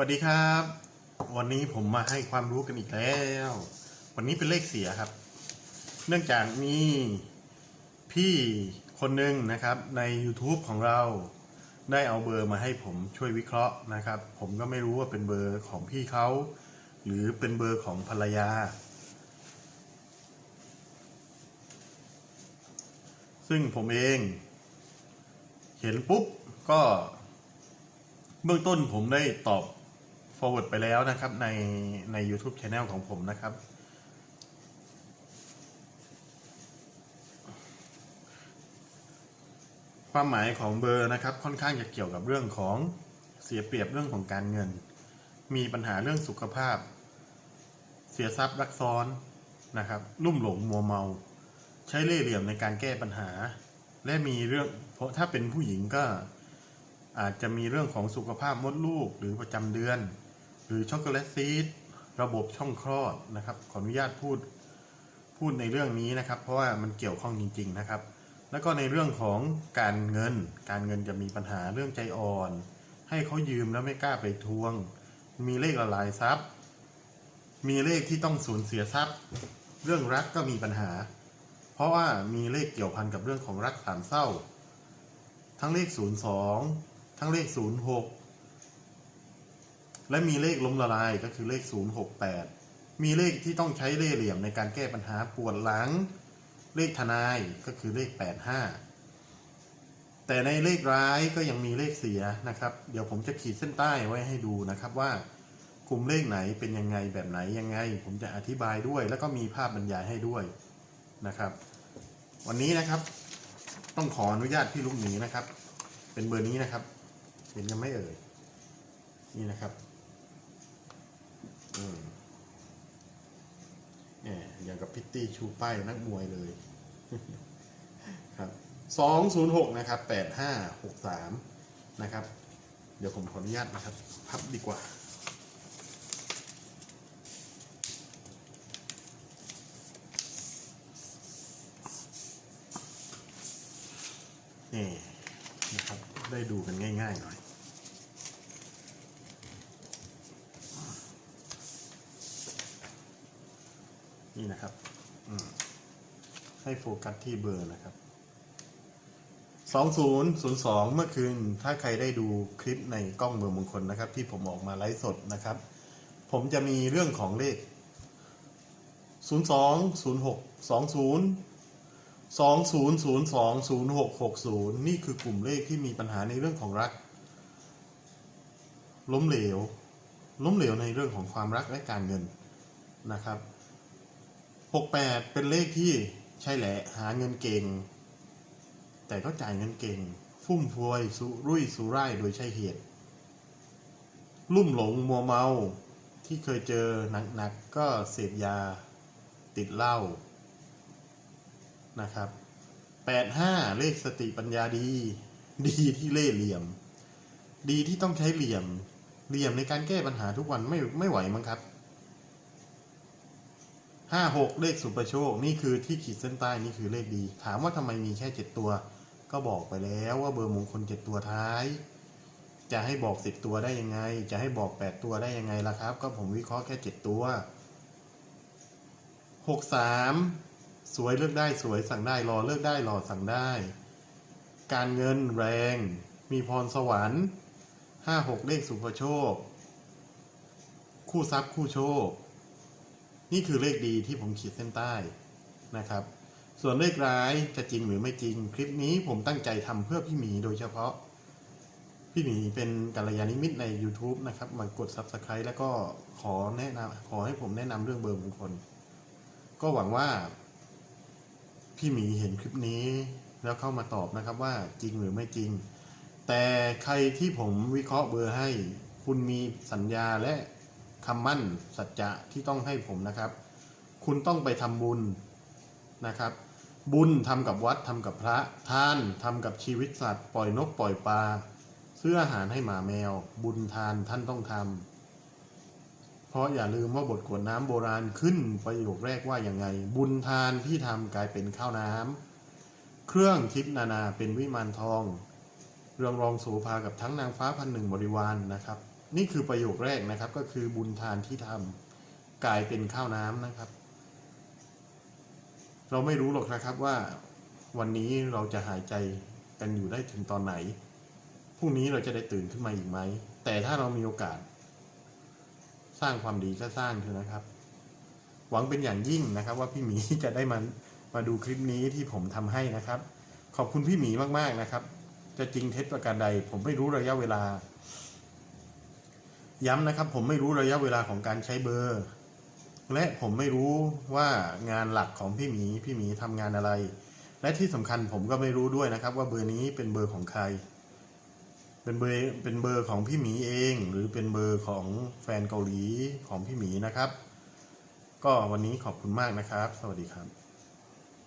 วัสดีครับ วันนี้ผมมาให้ความรู้กันอีกแล้ว วันนี้เป็นเลขเสียครับ เนื่องจากมีพี่คนหนึ่งนะครับใน YouTube ของเราได้เอาเบอร์มาให้ผมช่วยวิเคราะห์นะครับ ผมก็ไม่รู้ว่าเป็นเบอร์ของพี่เขา หรือเป็นเบอร์ของภรรยา ซึ่งผมเอง เห็นปุ๊บก็เบื้องต้นผมได้ตอบ forward ไปแล้วนะครับในใน YouTube Channel ของผมนะครับ ความหมายของเบอร์นะครับค่อนข้างจะเกี่ยวกับเรื่องของเสียเปรียบเรื่องของการเงิน มีปัญหาเรื่องสุขภาพ เสียทรัพย์รักซ้อนนะครับ ลุ่มหลงมัวเมา ใช้เล่ห์เหลี่ยมในการแก้ปัญหา และมีเรื่องเพราะถ้าเป็นผู้หญิงก็อาจจะมีเรื่องของสุขภาพมดลูกหรือประจำเดือน หรือช็อกโกแลตซีดระบบช่องคลอดนะครับ ขออนุญาตพูดพูดในเรื่องนี้นะครับ เพราะว่ามันเกี่ยวข้องจริง ๆนะครับ แล้วก็ในเรื่องของการเงิน การเงินจะมีปัญหาเรื่องใจอ่อน ให้เขายืมแล้วไม่กล้าไปทวง มีเลขละลายทรัพย์ มีเลขที่ต้องสูญเสียทรัพย์ เรื่องรักก็มีปัญหา เพราะว่ามีเลขเกี่ยวพันกับเรื่องของรักสามเศร้า ทั้งเลข 02 ทั้งเลข 06 และมีเลขล้มละลายก็คือเลข 068 มีเลขที่ต้องใช้เล่ห์เหลี่ยมในการแก้ปัญหาปวดหลัง เลขทนายก็คือเลข 85 แต่ในเลขร้ายก็ยังมีเลขเสียนะครับ เดี๋ยวผมจะขีดเส้นใต้ไว้ให้ดูนะครับว่ากลุ่มเลขไหนเป็นยังไงแบบไหนยังไง ผมจะอธิบายด้วย แล้วก็มีภาพบรรยายให้ด้วยนะครับ วันนี้นะครับ ต้องขออนุญาตพี่ลูกหมีนะครับ เป็นเบอร์นี้นะครับ เห็นยังไม่เอ่ยนี่นะครับ อืมแหมอย่างกับพิตตี้ชูป้ายนักมวยเลย ครับสองศูนย์หกนะครับแปดห้าหกสามนะครับ เดี๋ยวผมขออนุญาตนะครับ พับดีกว่านี่นะครับ ได้ดูกันง่ายๆหน่อย นี่นะครับให้โฟกัสที่เบอร์นะครับสองศูนย์ศูนย์สองเมื่อคืน ถ้าใครได้ดูคลิปในกล้องเบอร์มงคลนะครับ ที่ผมออกมาไลฟ์สดนะครับ ผมจะมีเรื่องของเลขศูนย์สองศูนย์หกสองศูนย์สองศูนย์ศูนย์สองศูนย์หกหกศูนย์นี่คือกลุ่มเลขที่มีปัญหาในเรื่องของรัก ล้มเหลว ล้มเหลวในเรื่องของความรักและการเงินนะครับ 68 เป็นเลขที่ใช่แหละหาเงินเก่ง แต่ก็จ่ายเงินเก่ง ฟุ่มเฟือยสุรุ่ยสุร่ายโดยใช่เหตุ ลุ่มหลงมัวเมาที่เคยเจอหนักๆก็เสพยาติดเหล้านะครับ85 เลขสติปัญญาดี ดีที่เล่ห์เหลี่ยม ดีที่ต้องใช้เหลี่ยม เหลี่ยมในการแก้ปัญหาทุกวันไม่ไม่ไหวมั้งครับ ห้าหกเลขสุประโชค นี่คือที่ขีดเส้นใต้นี่คือเลขดี ถามว่าทำไมมีแค่เจ็ดตัว ก็บอกไปแล้วว่าเบอร์มงคลเจ็ดตัวท้าย จะให้บอกสิบตัวได้ยังไง จะให้บอกแปดตัวได้ยังไงล่ะครับ ก็ผมวิเคราะห์แค่เจ็ดตัวหกสามสวยเลือกได้สวยสั่งได้รอเลือกได้รอสั่งได้ การเงินแรง มีพรสวรรค์ห้าหกเลขสุภโชค คู่ทรัพย์คู่โชค นี่คือเลขดีที่ผมขีดเส้นใต้นะครับ ส่วนเลขร้ายจะจริงหรือไม่จริง คลิปนี้ผมตั้งใจทำเพื่อพี่หมีโดยเฉพาะ พี่หมีเป็นกัลยาณมิตรใน YouTube นะครับมากด Subscribe แล้วก็ขอแนะนำขอให้ผมแนะนำเรื่องเบอร์มงคล ก็หวังว่า พี่หมีเห็นคลิปนี้แล้วเข้ามาตอบนะครับว่าจริงหรือไม่จริง แต่ใครที่ผมวิเคราะห์เบอร์ให้ คุณมีสัญญาและ คำมั่นสัจจะที่ต้องให้ผมนะครับ คุณต้องไปทำบุญนะครับ บุญทำกับวัดทำกับพระทานทำกับชีวิตสัตว์ ปล่อยนกปล่อยปลาซื้ออาหารให้หมาแมว บุญทานท่านต้องทำเพราะอย่าลืมว่าบทกวดน้ำโบราณขึ้นประโยคแรกว่าอย่างไง บุญทานที่ทำกลายเป็นข้าวน้ำเครื่องทิพนานาเป็นวิมานทอง เรืองรองโสภากับทั้งนางฟ้าพันหนึ่งบริวารนนะครับ นี่คือประโยคแรกนะครับก็คือบุญทานที่ทำกลายเป็นข้าวน้ำนะครับ เราไม่รู้หรอกนะครับว่าวันนี้เราจะหายใจกันอยู่ได้ถึงตอนไหนพรุ่งนี้เราจะได้ตื่นขึ้นมาอีกไหม แต่ถ้าเรามีโอกาส สร้างความดีก็สร้างเถอะนะครับ หวังเป็นอย่างยิ่งนะครับ ว่าพี่หมีจะได้มามาดูคลิปนี้ที่ผมทำให้นะครับ ขอบคุณพี่หมีมากๆนะครับ จะจริงเท็จประการใด ผมไม่รู้ระยะเวลา ย้ำนะครับผมไม่รู้ระยะเวลาของการใช้เบอร์ และผมไม่รู้ว่างานหลักของพี่หมีพี่หมีทำงานอะไร และที่สำคัญผมก็ไม่รู้ด้วยนะครับ ว่าเบอร์นี้เป็นเบอร์ของใคร เป็นเบอร์เป็นเบอร์ของพี่หมีเอง หรือเป็นเบอร์ของแฟนเกาหลีของพี่หมีนะครับ ก็วันนี้ขอบคุณมากนะครับ สวัสดีครับ